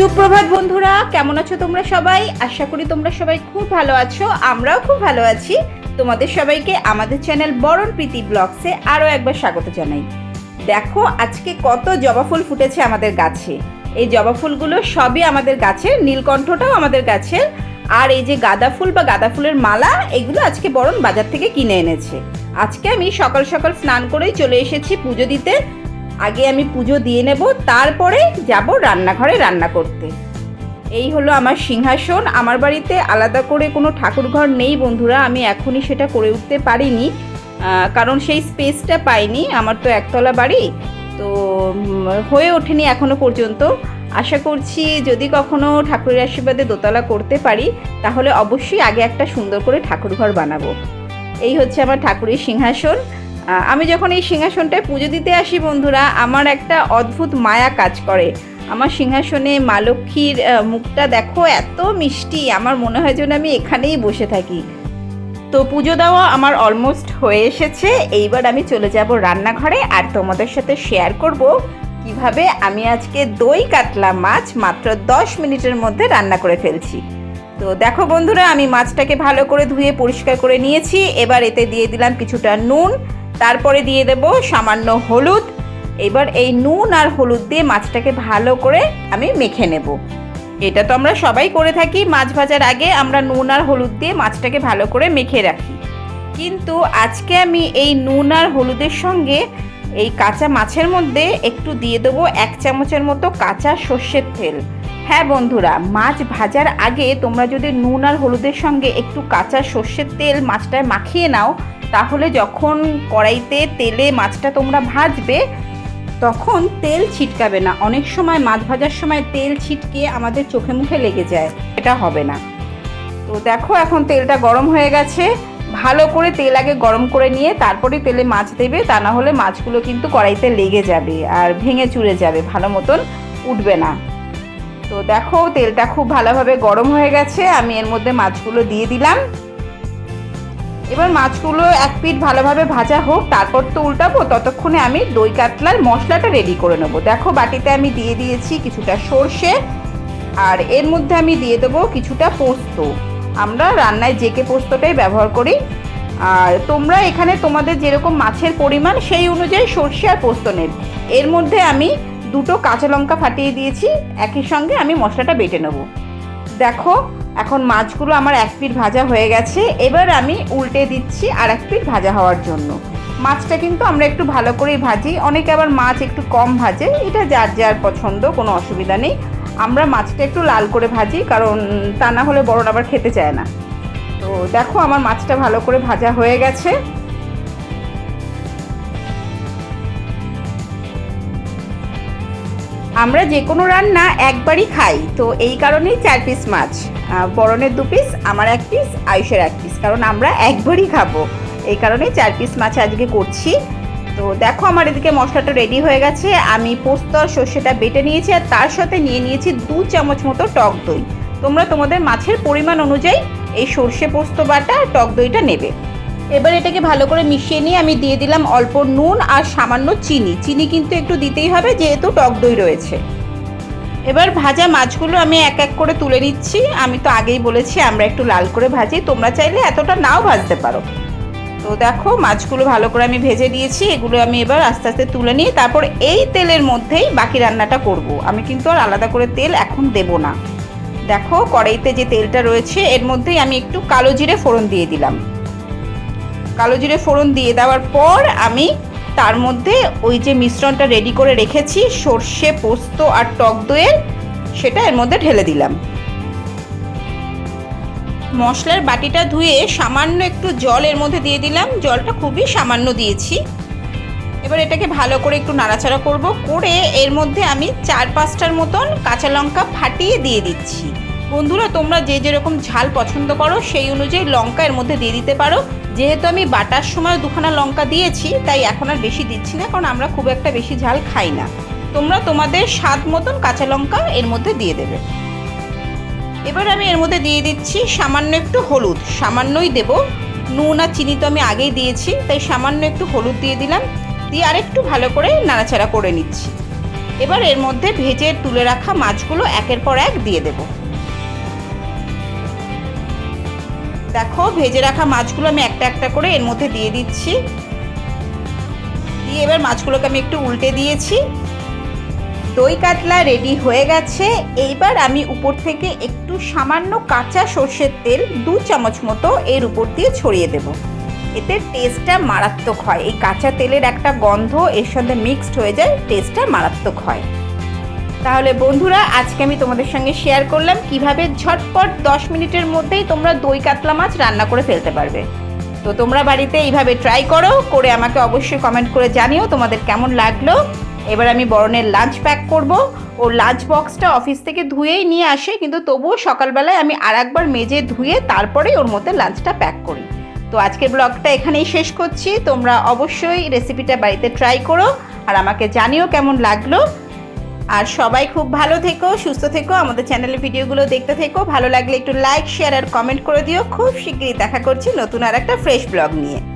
সুপ্রভাত বন্ধুরা, কেমন আছো তোমরা সবাই? আশা করি তোমরা সবাই খুব ভালো আছো, আমরাও খুব ভালো আছি। তোমাদের সবাইকে আমাদের চ্যানেল বরণ প্রীতি ব্লগসে আরও একবার স্বাগত জানাই। দেখো, আজকে কত জবা ফুল ফুটেছে আমাদের গাছে। এই জবা ফুলগুলো সবই আমাদের গাছের, নীলকণ্ঠটাও আমাদের গাছের। আর এই যে গাঁদা ফুল বা গাঁদা ফুলের মালা, এগুলো আজকে বরণ বাজার থেকে কিনে এনেছে। আজকে আমি সকাল সকাল স্নান করেই চলে এসেছি পুজো দিতে। আগে আমি পুজো দিয়ে নেব, তারপরে যাব রান্নাঘরে রান্না করতে। এই হলো আমার সিংহাসন। আমার বাড়িতে আলাদা করে কোনো ঠাকুরঘর নেই বন্ধুরা, আমি এখনই সেটা করে উঠতে পারিনি। কারণ সেই স্পেসটা পাইনি, আমার তো একতলা বাড়ি, তো হয়ে ওঠেনি এখনও পর্যন্ত। আশা করছি যদি কখনো ঠাকুরের আশীর্বাদে দোতলা করতে পারি, তাহলে অবশ্যই আগে একটা সুন্দর করে ঠাকুরঘর বানাবো। এই হচ্ছে আমার ঠাকুরের সিংহাসন। আমি যখন এই সিংহাসনটায় পুজো দিতে আসি, বন্ধুরা, আমার একটা অদ্ভুত মায়া কাজ করে। আমার সিংহাসনে মা লক্ষ্মীর মুখটা দেখো, এত মিষ্টি, আমার মনে হয় যেন আমি এখানেই বসে থাকি। তো পুজো দেওয়া আমার অলমোস্ট হয়ে এসেছে। এইবার আমি চলে যাব রান্নাঘরে আর তোমাদের সাথে শেয়ার করব কীভাবে আমি আজকে দই কাতলা মাছ মাত্র দশ মিনিটের মধ্যে রান্না করে ফেলছি। তো দেখো বন্ধুরা, আমি মাছটাকে ভালো করে ধুয়ে পরিষ্কার করে নিয়েছি। এবার এতে দিয়ে দিলাম কিছুটা নুন তারপরে দিয়ে দেব সামান্য হলুদ। এবার এই নুন আর হলুদ দিয়ে মাছটাকে ভালো করে আমি মেখে নেব। এটা তো আমরা সবাই করে থাকি, মাছ ভাজার আগে আমরা নুন আর হলুদ দিয়ে মাছটাকে ভালো করে মেখে রাখি। কিন্তু আজকে আমি এই নুন আর হলুদের সঙ্গে এই কাঁচা মাছের মধ্যে একটু দিয়ে দেবো এক চামচের মতো কাঁচা সর্ষের তেল। হ্যাঁ বন্ধুরা, মাছ ভাজার আগে তোমরা যদি নুন আর হলুদের সঙ্গে একটু কাঁচা সর্ষের তেল মাছটায় মাখিয়ে নাও তাহলে যখন কড়াইতে তেলে মাছটা তোমরা ভাজবে, তখন তেল ছিটকাবে না। অনেক সময় মাছ ভাজার সময় তেল ছিটকে আমাদের চোখে মুখে লেগে যায়। এটা হবে না। তো দেখো এখন তেলটা গরম হয়ে গেছে। ভালো করে তেল আগে গরম করে নিয়ে তারপরে তেলে মাছ দেবে, তা না হলে মাছগুলো কিন্তু কড়াইতে লেগে যাবে আর ভেঙে চুরে যাবে, ভালো মতন উঠবে না। তো দেখো তেলটা খুব ভালোভাবে গরম হয়ে গেছে। আমি এর মধ্যে মাছগুলো দিয়ে দিলাম। এবার মাছগুলো এক পিঠ ভালোভাবে ভাজা হোক, তারপর তো উল্টাবো, ততক্ষণে আমি দই কাতলার মশলাটা রেডি করে নেব। দেখো বাটিতে আমি দিয়ে দিয়েছি কিছুটা সর্ষে, আর এর মধ্যে আমি দিয়ে দেবো কিছুটা পোস্ত। আমরা রান্নায় জেকে পোস্তটাই ব্যবহার করি। আর তোমরা এখানে তোমাদের যেরকম মাছের পরিমাণ, সেই অনুযায়ী সর্ষে আর পোস্ত নেব। এর মধ্যে আমি দুটো কাঁচা লঙ্কা ফাটিয়ে দিয়েছি, একই সঙ্গে আমি মশলাটা বেটে নেব। দেখো এখন মাছগুলো আমার এক পিঠ ভাজা হয়ে গেছে। এবার আমি উল্টে দিচ্ছি আর এক পিঠ ভাজা হওয়ার জন্য। মাছটা কিন্তু আমরা একটু ভালো করেই ভাজি। অনেকে আবার মাছ একটু কম ভাজে। এটা যার যার পছন্দ, কোনো অসুবিধা নেই। আমরা মাছটা একটু লাল করে ভাজি, কারণ তা না হলে বড়রা আবার খেতে চায় না। তো দেখো, আমার মাছটা ভালো করে ভাজা হয়ে গেছে। আমরা যে কোনো রান্না একবারই খাই। তো এই কারণেই চার পিস মাছ। বরণের দু পিস আমার এক পিস আয়ুষের এক পিস কারণ আমরা একবারই খাব। এই কারণেই চার পিস মাছ আজকে করছি। তো দেখো আমার এদিকে মশলাটা রেডি হয়ে গেছে। আমি পোস্ত আর সর্ষেটা বেটে নিয়েছি আর তার সাথে নিয়ে নিয়েছি দু চামচ মতো টক দই। তোমরা তোমাদের মাছের পরিমাণ অনুযায়ী এই সর্ষে পোস্ত বাটা আর টক দইটা নেবে। এবার এটাকে ভালো করে মিশিয়ে নিয়ে আমি দিয়ে দিলাম অল্প নুন আর সামান্য চিনি। চিনি কিন্তু একটু দিতেই হবে, যেহেতু টক দই রয়েছে। এবার ভাজা মাছগুলো আমি এক এক করে তুলে নিচ্ছি। আমি তো আগেই বলেছি, আমরা একটু লাল করে ভাজি। তোমরা চাইলে এতটা নাও ভাজতে পারো। তো দেখো, মাছগুলো ভালো করে আমি ভেজে দিয়েছি এগুলো আমি এবার আস্তে আস্তে তুলে নিয়ে তারপর এই তেলের মধ্যেই বাকি রান্নাটা করব। আমি কিন্তু আর আলাদা করে তেল এখন দেব না। দেখো, কড়াইতে যে তেলটা রয়েছে, এর মধ্যেই আমি একটু কালো জিরে ফোড়ন দিয়ে দিলাম। কালো জিরে ফোড়ন দিয়ে দেওয়ার পর আমি তার মধ্যে ওই যে মিশ্রণটা রেডি করে রেখেছি, সর্ষে, পোস্ত আর টক দইয়ের, সেটা এর মধ্যে ঢেলে দিলাম। মশলার বাটিটা ধুয়ে সামান্য একটু জল এর মধ্যে দিয়ে দিলাম। জলটা খুবই সামান্য দিয়েছি। এবার এটাকে ভালো করে একটু নাড়াচাড়া করব। করে এর মধ্যে আমি চার পাঁচটার মতন কাঁচা লঙ্কা ফাটিয়ে দিয়ে দিচ্ছি। বন্ধুরা, তোমরা যে যেরকম ঝাল পছন্দ করো, সেই অনুযায়ী লঙ্কা এর মধ্যে দিয়ে দিতে পারো। যেহেতু আমি বাটার সময় দুখানা লঙ্কা দিয়েছি, তাই এখন আর বেশি দিচ্ছি না, কারণ আমরা খুব একটা বেশি ঝাল খাই না। তোমরা তোমাদের স্বাদ মতন কাঁচা লঙ্কা এর মধ্যে দিয়ে দেবে। এবার আমি এর মধ্যে দিয়ে দিচ্ছি সামান্য একটু হলুদ। সামান্যই দেব। নুন আর চিনি তো আমি আগেই দিয়েছি, তাই সামান্য একটু হলুদ দিয়ে দিলাম। দিয়ে আরেকটু ভালো করে নাড়াচাড়া করে নিচ্ছি। এবার এর মধ্যে ভেজে তুলে রাখা মাছগুলো একের পর এক দিয়ে দেব। দেখো, ভেজে রাখা মাছগুলো আমি একটা একটা করে এর মধ্যে দিয়ে দিচ্ছি। দিয়ে এবার মাছগুলোকে আমি একটু উল্টে দিয়েছি। দই কাতলা রেডি হয়ে গেছে। এইবার আমি উপর থেকে একটু সামান্য কাঁচা সর্ষের তেল দু চামচ মতো এর উপর দিয়ে ছড়িয়ে দেব। এতে টেস্টটা মারাত্মক হয়। এই কাঁচা তেলের একটা গন্ধ এর সাথে মিক্সড হয়ে যায় টেস্টটা মারাত্মক হয়। তাহলে বন্ধুরা, আজকে আমি তোমাদের সঙ্গে শেয়ার করলাম কীভাবে ঝটপট দশ মিনিটের মধ্যেই তোমরা দই কাতলা মাছ রান্না করে ফেলতে পারবে। তো তোমরা বাড়িতে এইভাবে ট্রাই করো, করে আমাকে অবশ্যই কমেন্ট করে জানিও তোমাদের কেমন লাগল। এবার আমি বরণের লাঞ্চ প্যাক করব। ও লাঞ্চ বক্সটা অফিস থেকে ধুয়েই নিয়ে আসে, কিন্তু তবুও সকালবেলায় আমি আর একবার মেজে ধুয়ে তারপরেই ওর মধ্যে লাঞ্চটা প্যাক করি। তো আজকের ব্লগটা এখানেই শেষ করছি। তোমরা অবশ্যই রেসিপিটা বাড়িতে ট্রাই করো, আর আমাকে জানিও কেমন লাগল। আর সবাই খুব ভালো থেকো, সুস্থ থেকো, আমাদের চ্যানেলের ভিডিওগুলো দেখতে থেকো। ভালো লাগলে একটু লাইক শেয়ার আর কমেন্ট করে দিও। খুব শিগগিরই দেখা করছি নতুন আর একটা ফ্রেশ ব্লগ নিয়ে।